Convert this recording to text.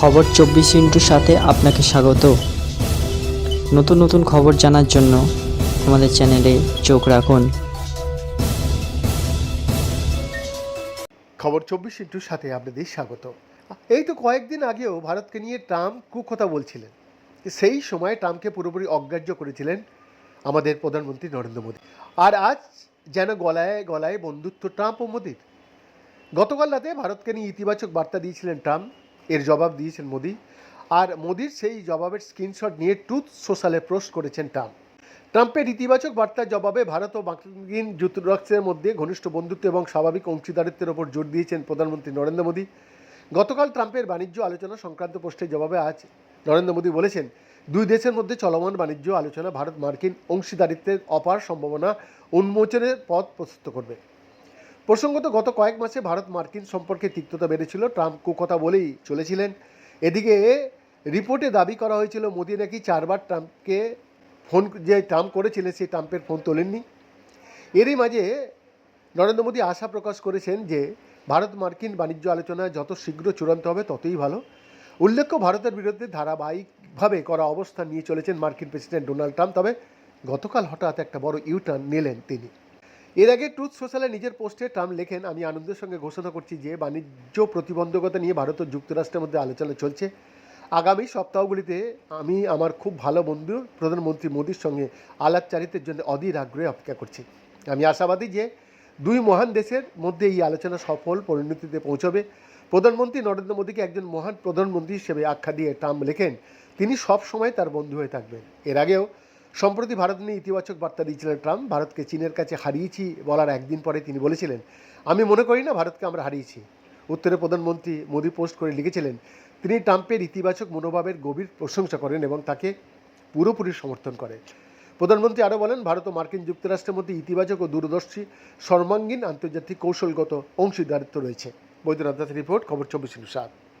খবর চব্বিশ ইন্টুর সাথে আপনাকে স্বাগত। নতুন নতুন খবর জানার জন্য আমাদের চ্যানেলে চোখ রাখুন। খবর চব্বিশ ইন্টুর সাথে আপনাদের স্বাগত। এই তো কয়েকদিন আগেও ভারতকে নিয়ে ট্রাম্প কুকথা বলছিলেন। সেই সময় ট্রাম্পকে পুরোপুরি অগ্রাহ্য করেছিলেন আমাদের প্রধানমন্ত্রী নরেন্দ্র মোদী। আর আজ যেন গলায় গলায় বন্ধুত্ব ট্রাম্প ও মোদির। গতকাল রাতে ভারতকে নিয়ে ইতিবাচক বার্তা দিয়েছিলেন ট্রাম্প। এর জবাব দিয়েছেন মোদি। আর মোদির সেই জবাবের স্ক্রিনশট নিয়ে ট্রুথ সোশ্যালে পোস্ট করেছেন ট্রাম্প। ট্রাম্পের ইতিবাচক বার্তার জবাবে ভারত ও মার্কিন যুক্তরাষ্ট্রের মধ্যে ঘনিষ্ঠ বন্ধুত্ব এবং স্বাভাবিক অংশীদারিত্বের ওপর জোর দিয়েছেন প্রধানমন্ত্রী নরেন্দ্র মোদী। গতকাল ট্রাম্পের বাণিজ্য আলোচনা সংক্রান্ত পোস্টের জবাবে আজ নরেন্দ্র মোদী বলেছেন, দুই দেশের মধ্যে চলমান বাণিজ্য আলোচনা ভারত মার্কিন অংশীদারিত্বের অপার সম্ভাবনা উন্মোচনের পথ প্রস্তুত করবে। প্রসঙ্গত গত কয়েক মাসে ভারত মার্কিন সম্পর্কে তিক্ততা বেড়েছিল। ট্রাম্প কুকথা বলেই চলেছিলেন। এদিকে রিপোর্টে দাবি করা হয়েছিল, মোদি নাকি চারবার ট্রাম্পকে ফোন যে ট্রাম্প করেছিলেন সেই ট্রাম্পের ফোন তোলেননি। এরই মাঝে নরেন্দ্র মোদী আশা প্রকাশ করেছেন যে, ভারত মার্কিন বাণিজ্য আলোচনা যত শীঘ্র চূড়ান্ত হবে, ততই ভালো। উল্লেখ্য, ভারতের বিরুদ্ধে ধারাবাহিকভাবে করা অবস্থান নিয়ে চলেছেন মার্কিন প্রেসিডেন্ট ডোনাল্ড ট্রাম্প। তবে গতকাল হঠাৎ একটা বড় ইউটার্ন নিলেন তিনি। এর আগে ট্রুথ সোশ্যালে নিজের পোস্টে ট্রাম্প লেখেন, আমি আনন্দের সঙ্গে ঘোষণা করছি যে বাণিজ্য প্রতিবন্ধকতা নিয়ে ভারত ও যুক্তরাষ্ট্রের মধ্যে আলোচনা চলছে। আগামী সপ্তাহগুলিতে আমি আমার খুব ভালো বন্ধু প্রধানমন্ত্রী মোদীর সঙ্গে আলাপচারিতার জন্য অধীর আগ্রহে অপেক্ষা করছি। আমি আশাবাদী যে দুই মহান দেশের মধ্যে এই আলোচনা সফল পরিণতিতে পৌঁছবে। প্রধানমন্ত্রী নরেন্দ্র মোদীকে একজন মহান প্রধানমন্ত্রী হিসেবে আখ্যা দিয়ে ট্রাম্প লেখেন, তিনি সব সময় তার বন্ধু হয়ে থাকবেন। এর আগেও সম্প্রতি ভারত নিয়ে ইতিবাচক বার্তা দিয়েছিলেন ট্রাম্প, ভারতকে চীনের কাছে হারিয়েছি বলার একদিন পরে তিনি বলেছিলেন, আমি মনে করি না ভারতকে আমরা হারিয়েছি। উত্তরে প্রধানমন্ত্রী মোদী পোস্ট করে লিখেছিলেন, তিনি ট্রাম্পের ইতিবাচক মনোভাবের গভীর প্রশংসা করেন এবং তাকে পুরোপুরি সমর্থন করেন প্রধানমন্ত্রী আরও বলেন, ভারত ও মার্কিন যুক্তরাষ্ট্রের মধ্যে ইতিবাচক ও দূরদর্শী, সর্বাঙ্গীন আন্তর্জাতিক কৌশলগত অংশীদারিত্ব রয়েছে। বৈদ্যনাথ রিপোর্ট, খবর চব্বিশ সাত।